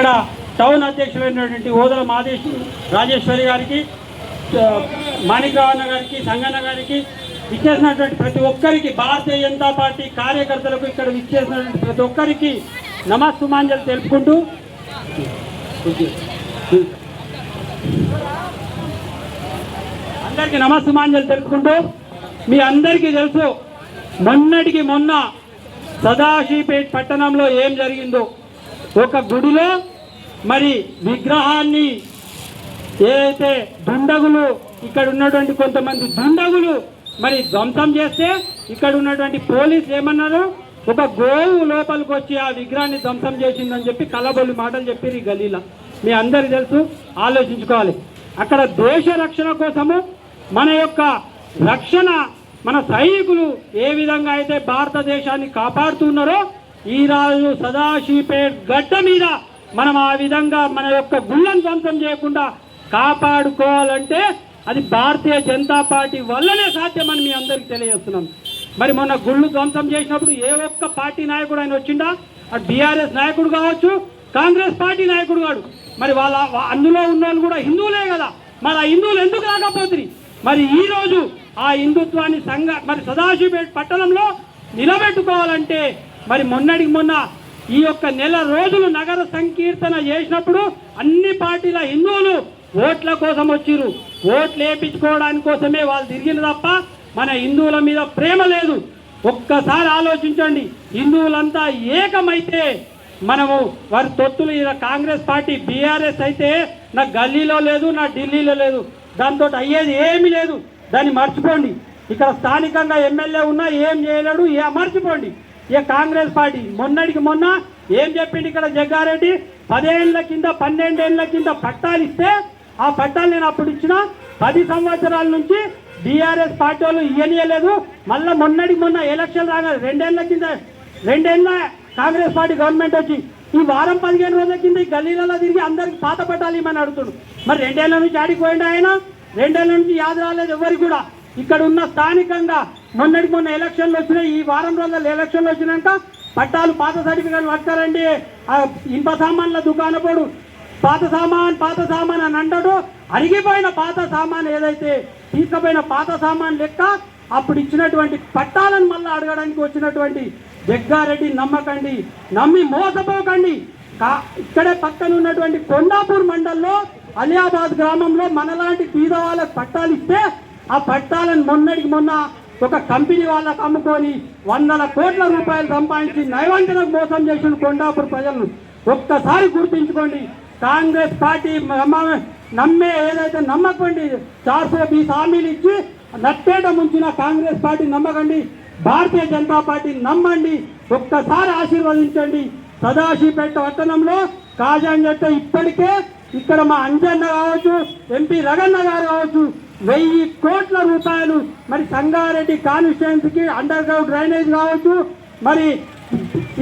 ఇక్కడ టౌన్ అధ్యక్షులైనటువంటి ఓదల మాదేశ్ రాజేశ్వరి గారికి ఆ, మాణిక్రావణ గారికి సంగన్న గారికి ఇచ్చేసినటువంటి ప్రతి ఒక్కరికి భారతీయ జనతా పార్టీ కార్యకర్తలకు ఇక్కడ ఇచ్చేసినటువంటి ప్రతి ఒక్కరికి నమస్సుమాంజలు తెలుపుకుంటూ అందరికీ నమస్సుమాంజలు తెలుపుకుంటూ మీ అందరికీ తెలుసు మొన్నటికి మొన్న సదాశివపేట్ పట్టణంలో ఏం జరిగిందో. ఒక గుడిలో మరి విగ్రహాన్ని ఏదైతే దుండగులు ఇక్కడ ఉన్నటువంటి కొంతమంది దుండగులు మరి ధ్వంసం చేస్తే ఇక్కడ ఉన్నటువంటి పోలీస్ ఏమన్నారు? ఒక గోవు లోపలికి వచ్చి ఆ విగ్రహాన్ని ధ్వంసం చేసిందని చెప్పి కలబొల్లి మాటలు చెప్పారు ఈ గలీలా. మీ అందరికి తెలుసు ఆలోచించుకోవాలి. అక్కడ దేశ రక్షణ కోసము మన యొక్క రక్షణ మన సైనికులు ఏ విధంగా అయితే భారతదేశాన్ని కాపాడుతున్నారో ఈరాజు సదాశివపేట్ గడ్డ మీద మనం ఆ విధంగా మన యొక్క గుళ్ళను ధ్వంసం చేయకుండా కాపాడుకోవాలంటే అది భారతీయ జనతా పార్టీ వల్లనే సాధ్యమని మీ అందరికీ తెలియజేస్తున్నాం. మరి మొన్న గుళ్ళు ధ్వంసం చేసినప్పుడు ఏ ఒక్క పార్టీ నాయకుడు ఆయన వచ్చిండా? అటు బీఆర్ఎస్ నాయకుడు కావచ్చు కాంగ్రెస్ పార్టీ నాయకుడు కాడు. మరి వాళ్ళ అందులో ఉన్న వాళ్ళు కూడా హిందువులే కదా. మరి ఆ హిందువులు ఎందుకు రాకపోతుంది మరి ఈరోజు ఆ హిందుత్వాన్ని సంఘ మరి సదాశివపేట పట్టణంలో నిలబెట్టుకోవాలంటే మరి మొన్నటికి మొన్న ఈ యొక్క నెల రోజులు నగర సంకీర్తన చేసినప్పుడు అన్ని పార్టీల హిందువులు ఓట్ల కోసం వచ్చిర్రు. ఓట్లు వేయించుకోవడానికి కోసమే వాళ్ళు తిరిగిన తప్ప మన హిందువుల మీద ప్రేమ లేదు. ఒక్కసారి ఆలోచించండి. హిందువులంతా ఏకమైతే మనము వారి తొత్తులు ఇలా కాంగ్రెస్ పార్టీ బీఆర్ఎస్ అయితే నా గల్లీలో లేదు నా ఢిల్లీలో లేదు. దాంతో అయ్యేది ఏమీ లేదు. దాన్ని మర్చిపోండి. ఇక్కడ స్థానికంగా ఎమ్మెల్యే ఉన్నా ఏం చేయలేడు ఏ మర్చిపోండి. ఇక కాంగ్రెస్ పార్టీ మొన్నటికి మొన్న ఏం చెప్పిండు ఇక్కడ జగ్గారెడ్డి? పదేళ్ళ కింద పన్నెండేళ్ళ కింద పట్టాలు ఇస్తే ఆ పట్టాలు నేను అప్పుడు ఇచ్చిన. పది సంవత్సరాల నుంచి బీఆర్ఎస్ పార్టీ వాళ్ళు ఇయ్యనియలేదు మళ్ళీ మొన్నటికి మొన్న ఎలక్షన్ రాగా రెండేళ్ళ కింద రెండేళ్ళ కాంగ్రెస్ పార్టీ గవర్నమెంట్ వచ్చి ఈ వారం పదిహేను రోజుల కింద ఈ గల్లీలలో తిరిగి అందరికి పాత పట్టాలు ఇమ్మని అడుగుతుడు. మరి రెండేళ్ళ నుంచి ఆడిపోయిండు ఆయన? రెండేళ్ళ నుంచి యాద రాలేదు ఎవరికి కూడా. ఇక్కడ ఉన్న స్థానికంగా మొన్నటికి మొన్న ఎలక్షన్లు వచ్చినాయి ఈ వారం రోజుల్లో ఎలక్షన్లు వచ్చినాక పట్టాలు పాత సర్టిఫికేట్ పడతారండి ఆ ఇనుప సామాన్ల దుకాణపోడు పాత సామాన్ పాత సామాన్ అని అంటాడు. అరిగిపోయిన పాత సామాన్ ఏదైతే తీసుకుపోయిన పాత సామాన్ లెక్క అప్పుడు ఇచ్చినటువంటి పట్టాలను మళ్ళీ అడగడానికి వచ్చినటువంటి జగ్గారెడ్డి నమ్మకండి. నమ్మి మోసపోకండి. కా- ఇక్కడే పక్కన ఉన్నటువంటి కొండాపూర్ మండల్లో అలియాబాద్ గ్రామంలో మనలాంటి పీదవాళ్ళకు పట్టాలు ఇస్తే ఆ పట్టాలను మొన్నటికి మొన్న ఒక కంపెనీ వాళ్ళకు అమ్ముకొని వందల కోట్ల రూపాయలు సంపాదించి నైవంచనకు మోసం చేసిన కొండాపూర్ ప్రజలను ఒక్కసారి గుర్తించుకోండి. కాంగ్రెస్ పార్టీ నమ్మే ఏదైతే నమ్మకండి చార్సో బీస్ హామీలు ఇచ్చి నట్టేట ముంచిన కాంగ్రెస్ పార్టీ నమ్మకండి భారతీయ జనతా పార్టీ నమ్మండి ఒక్కసారి ఆశీర్వదించండి. సదాశివపేట పట్టణంలో కాజాంజట్ట ఇప్పటికే ఇక్కడ మా అంజన్న కావచ్చు ఎంపీ రగన్న గారు కావచ్చు వెయ్యి కోట్ల రూపాయలు. మరి సంగారెడ్డి కాన్స్టిట్యున్సీకి అండర్ గ్రౌండ్ డ్రైనేజ్ కావచ్చు మరి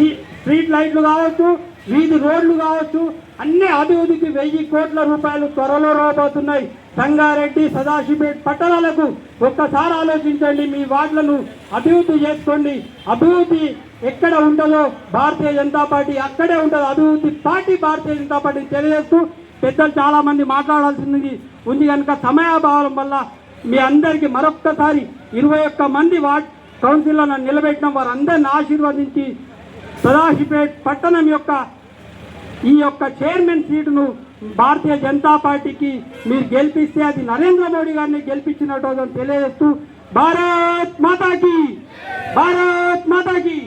ఈ స్ట్రీట్ లైట్లు కావచ్చు వీధి రోడ్లు కావచ్చు అన్ని అభివృద్ధికి వెయ్యి కోట్ల రూపాయలు త్వరలో రాబోతున్నాయి. సంగారెడ్డి సదాశివపేట్ పట్టణాలకు ఒక్కసారి ఆలోచించండి మీ వార్డులను అభివృద్ధి చేసుకోండి. అభివృద్ధి ఎక్కడ ఉంటుందో భారతీయ జనతా పార్టీ అక్కడే ఉంటుంది. అభివృద్ధి పార్టీ భారతీయ జనతా పార్టీ తెలియజేస్తూ పెద్దలు చాలామంది మాట్లాడాల్సింది ఉంది కనుక సమయాభావం వల్ల మీ అందరికీ మరొక్కసారి ఇరవై ఒక్క మంది వార్డ్ కౌన్సిల్లో నన్ను వారు వారందరిని ఆశీర్వదించి సదాశిపేట్ పట్టణం యొక్క ఈ యొక్క చైర్మన్ సీటును భారతీయ జనతా పార్టీకి మీరు గెలిపిస్తే అది నరేంద్ర మోడీ గారిని గెలిపించినట్టు తెలియజేస్తూ భారత్ మాతాకి భారత్ మాతాకి.